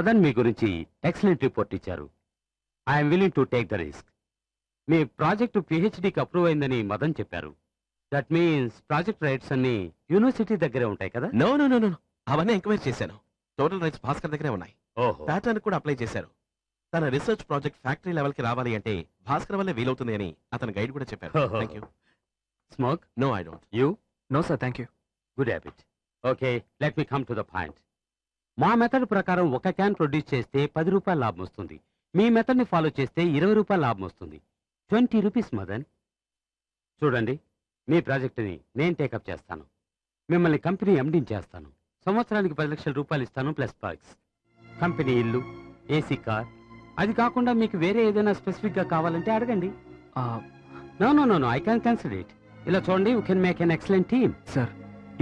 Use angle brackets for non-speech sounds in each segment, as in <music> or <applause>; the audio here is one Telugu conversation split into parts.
మదన్ మీ గురించి ఎక్సలెంట్ రిపోర్ట్ ఇచ్చారు. I'm willing to take the risk me project పిహెచ్డికి అప్రూవ్ అయిందని మదన్ చెప్పారు. దట్ మీన్స్ ప్రాజెక్ట్ రైట్స్ అన్ని యూనివర్సిటీ దగ్గరే ఉంటాయి కదా? నో నో నో నో అవన్నీ ఎంక్వైరీ చేశాను. టోటల్ రైట్స్ భాస్కర్ దగ్గరే ఉన్నాయి. ఓహో. ప్యాటర్న్ కూడా అప్లై చేశారు. తన రీసెర్చ్ ప్రాజెక్ట్ ఫ్యాక్టరీ లెవెల్కి రావాలి అంటే భాస్కర్ వల్లే వీలవుతుంది అని అతను గైడ్ కూడా చెప్పారు. ఓహో. Thank you smoke no I don't you know sir thank you good habit okay let me come to the point మా మెథడ్ ప్రకారం ఒక క్యాన్ ప్రొడ్యూస్ చేస్తే పది రూపాయల లాభం వస్తుంది. మీ మెథడ్ని ఫాలో చేస్తే ఇరవై రూపాయల లాభం వస్తుంది. Twenty rupees Madan. చూడండి మీ ప్రాజెక్టుని నేను టేకప్ చేస్తాను. మిమ్మల్ని కంపెనీ ఎండింగ్ చేస్తాను. సంవత్సరానికి పది లక్షల రూపాయలు ఇస్తాను ప్లస్ పార్క్స్ కంపెనీ ఇల్లు ఏసీ కార్. అది కాకుండా మీకు వేరే ఏదైనా స్పెసిఫిక్గా కావాలంటే అడగండి. No no no no I can consider it. ఇలా చూడండి you can make an excellent team. Sir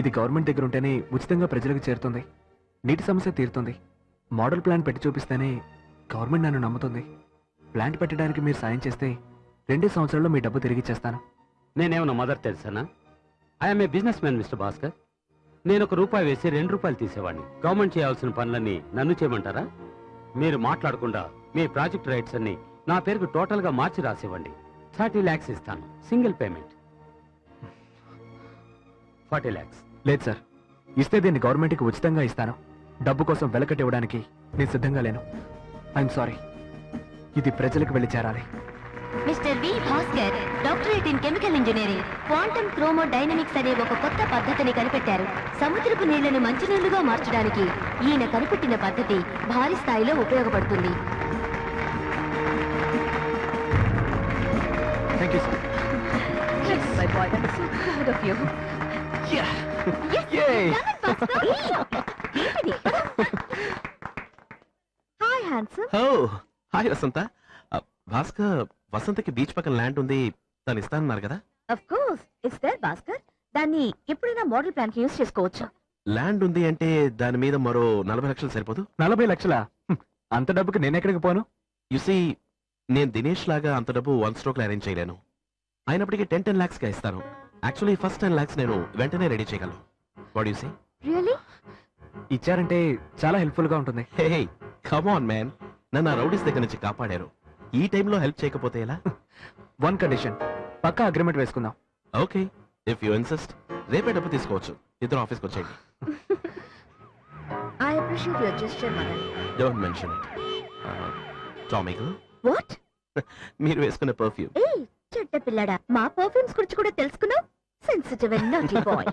ఇది గవర్నమెంట్ దగ్గర ఉంటేనే ఉచితంగా ప్రజలకు చేరుతుంది. నీటి సమస్య తీరుతుంది. మోడల్ ప్లాన్ పెట్టి చూపిస్తేనే గవర్నమెంట్ నన్ను నమ్ముతుంది. ప్లాంట్ పెట్టడానికి మీరు సాయం చేస్తే రెండే సంవత్సరాల్లో మీ డబ్బు తిరిగి ఇచ్చేస్తాను. నేనేమన్నా mother తెలుసానా? I'm a businessman mister Bhaskar నేను ఒక రూపాయి వేసి రెండు రూపాయలు తీసేవాడిని. గవర్నమెంట్ చేయాల్సిన పనులన్నీ నన్ను చేయమంటారా? మీరు మాట్లాడకుండా మీ ప్రాజెక్ట్ రైట్స్ అన్ని నా పేరుకు టోటల్గా మార్చి రాసివ్వండి. థర్టీ ల్యాక్స్ ఇస్తాను. సింగిల్ పేమెంట్ ఫార్టీ ల్యాక్స్ లేదు సార్. ఇస్తే దీన్ని గవర్నమెంట్కి ఉచితంగా ఇస్తాను. డబ్బు కోసం వెలకట్టి ఇవ్వడానికి నేను సిద్ధంగా లేను. ఐఎమ్ సారీ ఇది ప్రజలకు వెళ్ళి చేరాలి. Mister V Bhaskar doctorate in chemical engineering quantum chromodynamics అనే ఒక కొత్త పద్ధతిని కనిపెట్టారు. సముద్రపు నీళ్ళను మంచినీళ్ళుగా మార్చడానికి ఈయన కనిపెట్టిన పద్ధతి భారీ స్థాయిలో ఉపయోగపడుతుంది. Thank you sir hi oh hi Vasantha. Bhaskar వసంతకి beach పక్కన ల్యాండ్ ఉంది తను ఇస్తానన్నారు కదా? Of course it's there Bhaskar? దాన్ని ఎప్పుడైనా మోడల్ ప్లాన్కి యూస్ చేసుకోవచ్చు? ల్యాండ్ ఉంది అంటే దాని మీద మరో నలభై లక్షలు సరిపోదు? నలభై లక్షల? అంత డబ్బుకి నేను ఎక్కడికి పోను? యుసి నేను దినేష్ లాగా అంత డబ్బు వన్ స్ట్రోక్ అరేంజ్ చేయలేను. అయినప్పటికీ టెన్ టెన్ లాక్స్గా ఇస్తాను. యాక్చువల్లీ ఫస్ట్ టెన్ లాక్స్ నేను వెంటనే రెడీ చేయగలను. వాట్ యూసీ రియలీ ఇచ్చారంటే చాలా హెల్ప్ఫుల్గా ఉంటుంది. హే కమ్ ఆన్ మ్యాన్ నన్ను ఆ రౌడీస్ దగ్గర నుంచి కాపాడారు. ఈ టైంలో హెల్ప్ చేయకపోతే ఎలా? వన్ కండిషన్ పక్కా అగ్రిమెంట్ వేసుకుందాం. ఓకే. ఇఫ్ యూ ఇన్సిస్ట్ రేపే డబ్బు తీసుకోవచ్చు. ఇద్దరు ఆఫీస్కి వచ్చేయండి. I appreciate your gesture Madan don't mention it టామికల్ what మీరు వేసుకున్న పర్ఫ్యూమ్ ఏయ్ చెడ్డ పిల్లడా. మా పర్ఫ్యూమ్స్ గురించి కూడా తెలుసుకున్నావు? Sensitive and naughty boy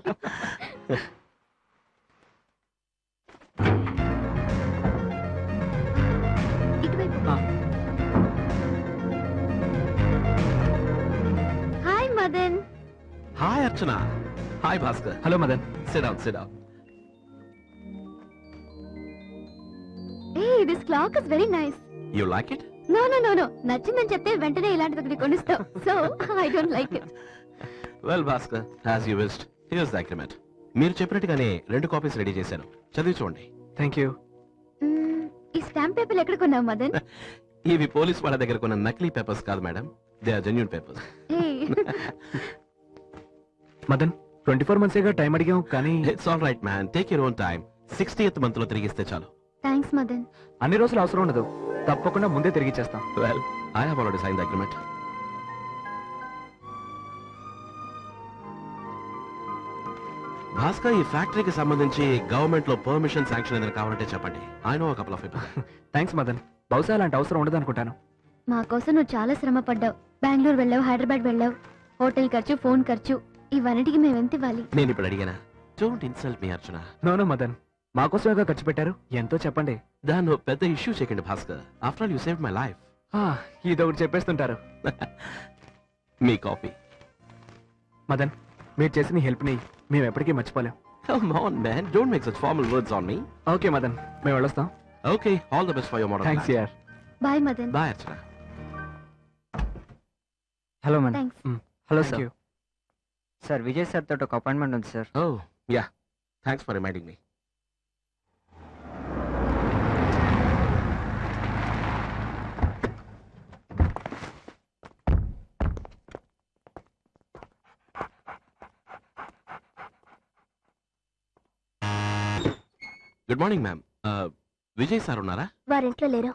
Madan. Hi Archana hi Bhaskar hello Madan sit down sit down ah this clock is very nice you like it no no no no నచ్చిందని చెప్తే వెంటనే ఇలాంటిది ఒకటి కొనిస్తావు. So I don't like it well Bhaskar as you wished here's the agreement మీరు చెప్పినట్టుగానే రెండు కాపీస్ రెడీ చేశాను. చదివి చూడండి. థ్యాంక్ యూ ఈ స్టాంప్ పేపర్లు ఎక్కడ కొన్నావు మదన్? <laughs> ఇవి పోలీస్ వాళ్ళ దగ్గర కొన్న నకిలీ పేపర్స్ కాదు madam they are genuine papers Madan twenty four మంత్సేగా time అడిగాం కానీ it's all right man take your own time sixtieth మంత్లో తిరిగిస్తే చాలు. థ్యాంక్స్ మదన్. అన్ని రోజులు అవసరం ఉండదు. తప్పకుండా ముందే తిరిగి ఇచ్చేస్తాం. Well I have already sign the agreement Bhaskar ఈ ఫ్యాక్టరీకి సంబంధించి గవర్నమెంట్లో పర్మిషన్ శాంక్షన్ ఏదైనా కావాలంటే చెప్పండి. I know couple of thanks Madan. బహుశా అలాంటి అవసరం ఉండదు అనుకుంటాను మా కోసం నువ్వు చాలా శ్రమ పడ్డావు బెంగళూరు వెళ్ళావు హైదరాబాద్ వెళ్ళావు హోటల్ ఖర్చు ఫోన్ ఖర్చు ఇవన్నిటికి మేమెంత ఇవ్వాలి? నేను ఇప్పుడు అడిగానా? Don't insult me Archana. No no Madan. మాకోసమేగా ఖర్చు పెట్టారు. ఎంతో చెప్పండి. దాన్ని ఓ పెద్ద ఇష్యూ చేయకండి Bhaskar. After all you save my life ఆ, ఇదొకటి చెప్పేస్తుంటారు. <laughs> మీ కాపీ మదన్ మీరు చేసిన హెల్ప్ని మేము ఎప్పటికీ మర్చిపోలేం. Come on man don't make such formal words on me okay Madan. మేము వెళ్ళొస్తాం. Okay all the best for your model thanks యార్ bye Madan. Bye Archana. Hello madam thanks hello sir you sir Vijay sir తోటి ఒక అపాయింట్మెంట్ ఉంది sir oh yeah thanks for reminding me good morning ma'am Vijay sir ఉన్నారా? వారింట్లో లేరు.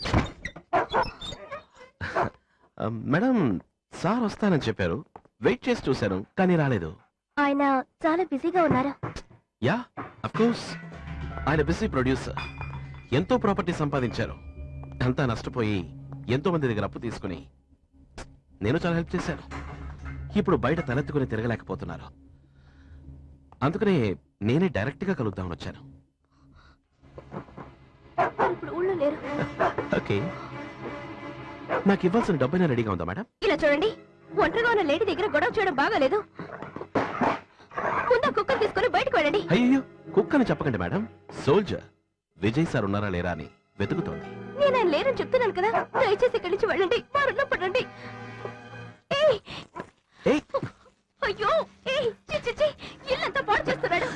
<laughs> మేడం సార్ వస్తానని చెప్పారు. వెయిట్ చేసి చూశాను కానీ రాలేదు. ఆయన చాలా బిజీగా ఉన్నారు? Yeah of course. ఆయన బిజీ ప్రొడ్యూసర్. ఎంతో ప్రాపర్టీ సంపాదించారు. అంతా నష్టపోయి ఎంతో మంది దగ్గర అప్పు తీసుకుని నేను చాలా హెల్ప్ చేశాను. ఇప్పుడు బయట తలెత్తుకుని తిరగలేకపోతున్నారు. అందుకనే నేనే డైరెక్ట్గా కలుద్దామని వచ్చాను. ఓకే. నాకు ఇవ్వాల్సిన డబ్బైనా రెడీగా ఉందా మేడం? ఇలా చూడండి. ఒంటరిగా ఉన్న లేడీ దగ్గర గొడవ చేయడం బాగాలేదు. ముందు కుక్కలు తీసుకొని బయటకు వెళ్ళండి. అయ్యో కుక్కని చెప్పకండి మేడం. సోల్జర్ విజయ్ సార్ ఉన్నారా లేరా అని వెతుకుతోంది. నేను ఆయన లేరని చెప్తున్నాను కదా. దయచేసి ఇక్కడి నుంచి వెళ్ళండి. వారులో పడండి ఏయ్! ఏయ్ అయ్యో ఏయ్! చి, చి, చి! ఇల్లంతా పాడు చేస్తున్నాడు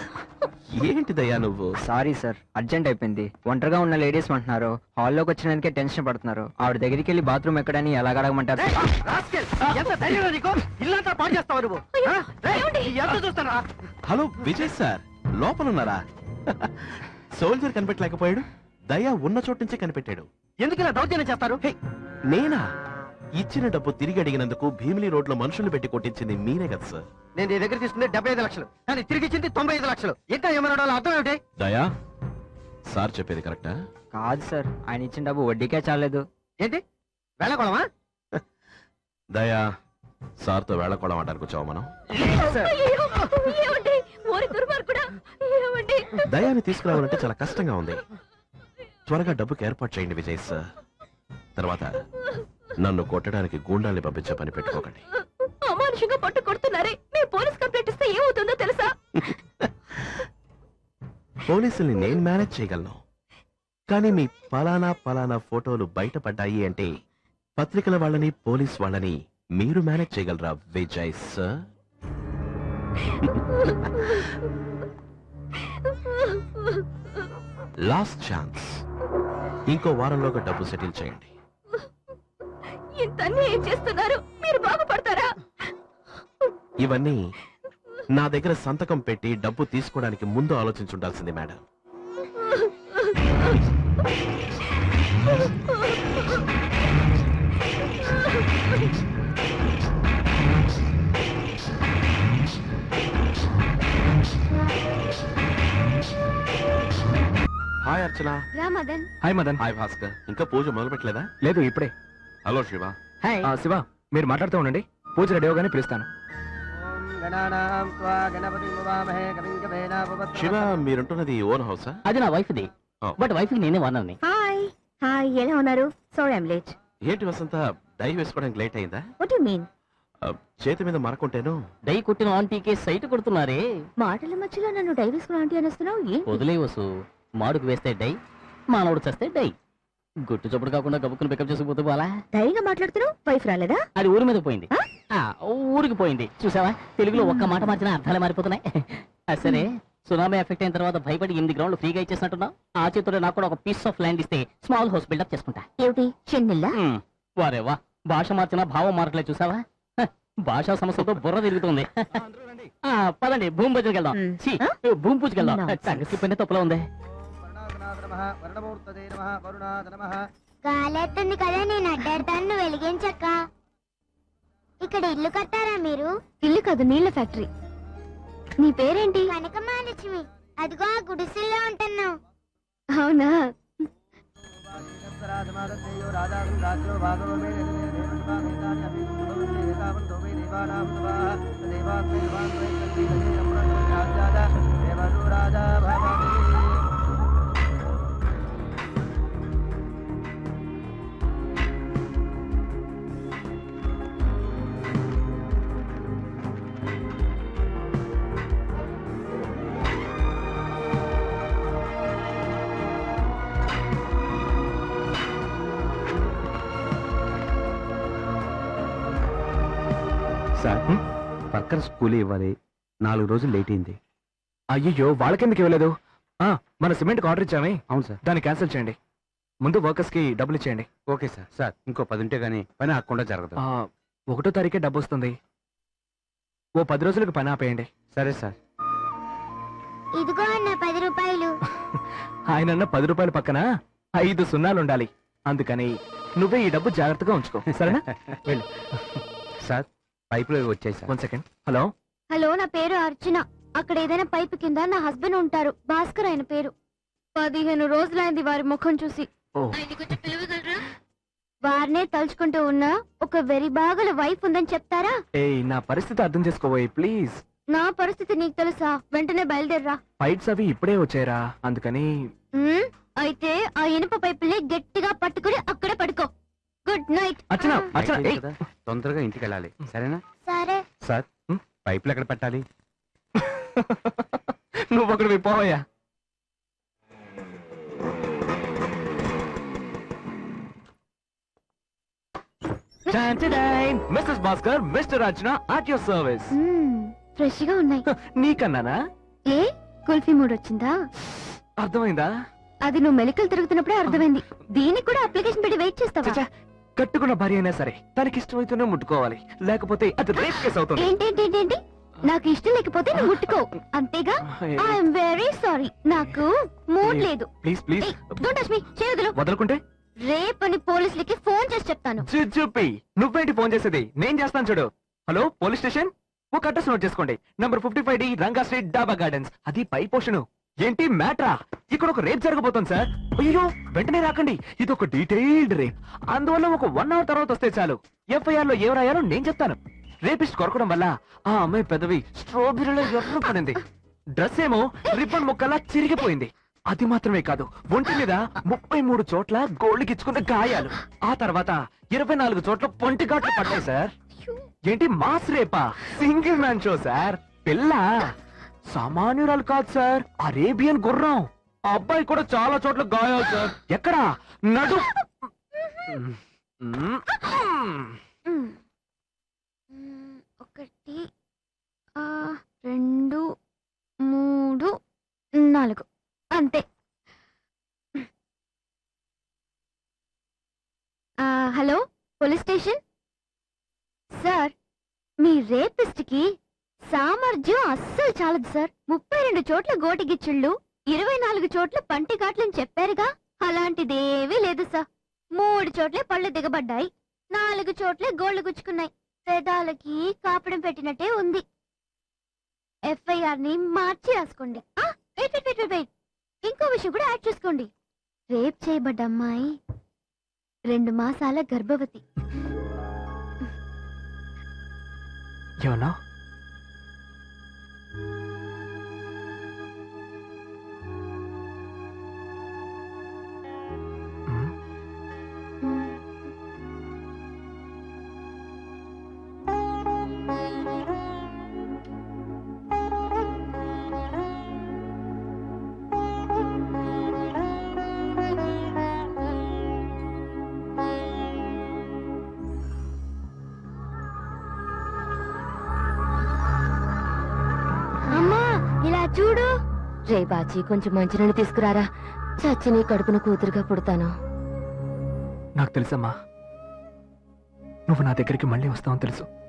ఏంటిదయ్యా నువ్వు? సారీ సార్ అర్జెంట్ అయిపోయింది. ఒంటరిగా ఉన్న లేడీస్ అంటున్నారు. హాల్లోకి వచ్చినందుకే టెన్షన్ పడుతున్నారు. ఆవిడ దగ్గరికి వెళ్ళి బాత్రూమ్ ఎక్కడని ఎలా అడగమంటారు? ఎంత చూస్తానా హలో విజయ్ సార్. లోపల ఉన్నారా సోల్జర్ కనిపెట్టలేకపోయాడు. దయా ఉన్న చోటు నుంచే కనిపెట్టాడు. ఎందుకు ఇలా దౌర్జన్యం చేస్తారు? నేనా? ఇచ్చిన డబ్బు తిరిగి అడిగినందుకు భీమిలి రోడ్లో మనుషులు పెట్టి కొట్టించింది మీరే కదా సార్ నేను నీ దగ్గర తీసుకుంది డెబ్బై ఐదు లక్షలు. కానీ తిరిగి ఇచ్చింది తొంభై ఐదు లక్షలు. ఇంకా ఏమన్నా అర్థం ఏమిటి? దయా సార్ చెప్పేది కరెక్టా? కాదు సార్. ఆయన ఇచ్చిన డబ్బు వడ్డీకే చాలేదు ఏంటి? వెళ్ళకూడమా దయా సార్తో వేళకోవడం ఆడడానికి వచ్చావు మనం? అయ్యయ్యో! ఏమండి? ఓరి దుర్మార్గుడా ఏమండి? దయాని తీసుకురావాలంటే చాలా కష్టంగా ఉంది. త్వరగా డబ్బుకి ఏర్పాటు చేయండి విజయ్ సార్ తర్వాత నన్ను కొట్టడానికి గూండాల్ని పంపించే పని పెట్టుకోకండి. అమానుషంగా పట్టు కొడుతున్నారే. మేము పోలీస్ కంప్లైంట్ ఇస్తే ఏమవుతుందో తెలుసా? పోలీసుల్ని నేను మేనేజ్ చేయగలను. కానీ మీ పలానా పలానా ఫోటోలు బయటపడ్డాయి అంటే పత్రికల వాళ్ళని పోలీస్ వాళ్ళని మీరు మేనేజ్ చేయగలరా విజయ్ సార్? Last chance. ఇంకో వారంలోగా డబ్బు సెటిల్ చేయండి. ఏం చేస్తున్నారు? మీరు బాగుపడతారా? ఇవన్నీ నా దగ్గర సంతకం పెట్టి డబ్బు తీసుకోవడానికి ముందు ఆలోచించుండాల్సింది మేడం. హాయ్ అర్చన. రా మదన్. హాయ్ మదన్. హాయ్ భాస్కర్. ఇంకా పూజ మొదలు పెట్టలేదా లేదు ఇప్పుడే. హలో శివ. హాయ్. ఆ, శివ మీరు మాట్లాడుతూ ఉండండి. పూజ రెడీ అవగానే పిలుస్తాను. ఓం గణానాం త్వా గణపతిం ఉవామహే కవిం కవేనాపవత్రమః. శివ మీరుంటున్నది ఓన్ హౌసా? అది నా వైఫ్ది. Oh. బట్ వైఫ్ నేనే వన్నాను హాయ్. హాయ్ ఎలా ఉన్నారు? సారీ ఐమ్ లేట్ ఏంటి వసంత డై వేసుకోవడానికి లేట్ అయిందా? వాట్ యు మీన్ ఆ, చేతి మీద మరకుంటేను డై కొట్టిన ఆంటీకే సైట్ కొడుతున్నారే. మాటల మధ్యలో నన్ను డైవర్స్ ఆంటీ అనేస్తున్నావు? ఏ వదిలే వసు. మాడుకు వేస్తే డై మానవుడు చస్తే డై. గుట్టు చప్పుడు కాకుండా గబుక్కుని పికప్ చేసుకుపోతే పోలా? ధైర్యంగా మాట్లాడుతున్నావు? వైఫ్ రాలేదా? అది ఊరి మీద పోయింది. ఆ? ఊరికి పోయింది. చూసావా? తెలుగులో ఒక్క మాట మార్చినా అర్థాలే మారిపోతున్నాయి. ఆ, సరే. సునామీ ఎఫెక్ట్ అయిన తర్వాత భయపడి ఎనిమిది గ్రౌండ్లు ఫ్రీగా ఇచ్చేసినట్టున్నా ఆ చేతిలో నాకు కూడా ఒక పీస్ ఆఫ్ ల్యాండ్ ఇస్తే స్మాల్ హౌస్ బిల్డప్ చేసుకుంటా. ఏమిటి? చెన్నెల్లా. వారే వా. భాష మార్చినా భావం మారట్లేదు చూసావా? హ, భాషా సమస్యతో బుర్ర తిరుగుతుంది. ఆ, పదండి భూమి పూజకి వెళ్దాం. ఛీ? భూమి పూజకి వెళ్దాం. పని తప్పులో ఉంది. నమః, వరుణమూర్తదే నమః, వరుణాధ నమః. గాలెత్తుంది కదా నేను అడ్డాడతాను. నువ్వు వెలిగించక్క ఇక్కడ ఇల్లు కట్టారా మీరు? ఇల్లు కాదు నీళ్ళ ఫ్యాక్టరీ. నీ పేరేంటి? కనక మహాలక్ష్మి అదిగో ఆ గుడిసెల్లో ఉంటున్నావు అవునా? శ్రీరంగరాజమాదత్తేయో రాజాసం రాజ్యో భాగవో మే వర్కర్స్ కూలీ ఇవ్వాలి. నాలుగు రోజులు లేట్ అయింది. అయ్యో వాళ్ళకెందుకు ఇవ్వలేదు? ఆ, మన సిమెంట్కి ఆర్డర్ ఇచ్చామే. అవును సార్. దాన్ని క్యాన్సిల్ చేయండి. ముందు వర్కర్స్కి డబ్బులు ఇచ్చేయండి. Okay sir. సార్ ఇంకో పది ఉంటే గానీ పని ఆకుండా జరగదు. ఆ, ఒకటో తారీఖే డబ్బు వస్తుంది. ఓ పది రోజులకు పని ఆపేయండి. సరే సార్. ఇదిగో అన్న పది రూపాయలు. <laughs> ఆయనన్న పది రూపాయల పక్కన ఐదు సున్నాలు ఉండాలి. అందుకని నువ్వే ఈ డబ్బు జాగ్రత్తగా ఉంచుకో. సరేనా? <laughs> వెళ్ళు. <laughs> సార్ పైపులో వచ్చాయి sir one second hello hello నా పేరు అర్చన. అక్కడ ఏదైనా పైపు కింద నా హస్బెండ్ ఉంటారు. భాస్కర్ ఆయన పేరు. పదిహేను రోజులైంది వారి ముఖం చూసి. ఓ. ఆయన్ని కొంచెం పిలవగలరా? వారినే తలుచుకుంటూ ఉన్న ఒక వెరీ బాగల వైఫ్ ఉందని చెప్తారా? ఏయ్ నా పరిస్థితి అర్థం చేసుకోబోయే ప్లీజ్. నా పరిస్థితి నీకు తెలుసా? వెంటనే బయలుదేరరా. ఫైట్స్ అవి ఇప్పుడే వచ్చాయరా అందుకని. అయితే ఆ ఇనుప పైపుల్ని గట్టిగా పట్టుకుని అక్కడే పడుకో. Good night. అర్చన అర్చన ఏయ్, తొందరగా ఇంటికి వెళ్ళాలి సరేనా? సరే. సార్? పైపులు ఎక్కడ పెట్టాలి? <laughs> నువ్వు ఒకటి పోవయ్యా. Mister Bhaskar mister Archana at your service ఫ్రెష్గా ఉన్నాయి. నీకన్నానా? ఏ? కుల్ఫీ మూడ్ వచ్చిందా? అర్థమైందా? అది నువ్వు మెలికలు తిరుగుతున్నప్పుడే అర్థమైంది. దీనికి కూడా అప్లికేషన్ పెట్టి వెయిట్ చేస్తావా? చచ్చా, కట్టుకున్న భార్య అయినా సరే తనకి ఇష్టమైతేనే ముట్టుకోవాలి. లేకపోతే అది రేప్ కేసు అవుతుంది. నాకు ఇష్టం లేకపోతే నువ్వు ముట్టుకో. అంతేగా? ఐఎమ్ వెరీ సారీ నాకు మూడ్ లేదు. Please please don't touch me చేయదులు వదలకుంటే? రేపని పోలీసులకి ఫోన్ చేసి చెప్తాను. చూపి నువ్వేంటి ఫోన్ చేసేది? నేను చేస్తాను చూడు. Hello police station? ఒక అడ్రస్ నోట్ చేసుకోండి. Number fifty five D Ranga street Daba gardens. అది పై పోషను ఏంటి మ్యాట్రా? ఇక్కడ ఒక రేప్ జరగబోతోంది సార్. అయ్యో వెంటనే రాకండి. ఇది ఒక డీటెయిల్డ్ రేప్. అందువల్ల ఒక వన్ అవర్ తర్వాత వస్తే చాలు. ఎఫ్ఐఆర్లో ఏం రాయాలో నేను చెప్తాను. రేపిస్ట్ కొరకడం వల్ల ఆ అమ్మాయి పెదవి స్ట్రాబెర్రీలో ఎర్ర పడింది. డ్రెస్ ఏమో రిబ్బన్ ముక్కలా చిరిగిపోయింది. అది మాత్రమే కాదు ఒంటి మీద ముప్పై మూడు చోట్ల గోల్డ్ గిచ్చుకున్న గాయాలు. ఆ తర్వాత ఇరవై నాలుగు చోట్ల పొంటి ఘాట్లు పడ్డాయి సార్. ఏంటి మాస్ రేపా? Single man show sir. పిల్ల. సామాన్యురాలు కాదు సార్. అరేబియన్ గుర్రం. ఆ అబ్బాయి కూడా చాలా చోట్ల గాయాలు సార్. ఎక్కడా? నడు. ఒకటి ఆ, రెండు మూడు నాలుగు. అంతే. ఆ, హలో పోలీస్ స్టేషన్? సార్ మీ రేపిస్ట్కి సామర్థ్యం అస్సలు చాలదు సార్. ముప్పై రెండు చోట్ల గోటిగిచ్చుళ్ళు ఇరవై నాలుగు చోట్ల పంటి కాట్లని చెప్పారుగా? అలాంటిదేవీ లేదు సార్. మూడు చోట్లే పళ్ళు దిగబడ్డాయి నాలుగు చోట్లే గోళ్ళు గుచ్చుకున్నాయి. పెదాలకి కాపడం పెట్టినట్టే ఉంది. ఎఫ్ఐఆర్ని మార్చి రాసుకోండి. ఇంకో విషయం కూడా యాడ్ చేసుకోండి. రేప్ చేయబడ్డ అమ్మాయి రెండు మాసాల గర్భవతి. ఏమన్నా? జై బాజీ కొంచెం మంచినీళ్ళు తీసుకురారా? చచ్చి నీ కడుపున కూతురుగా పుడతాను. నాకు తెలుసమ్మా. నువ్వు నా దగ్గరికి మళ్ళీ వస్తావని తెలుసు.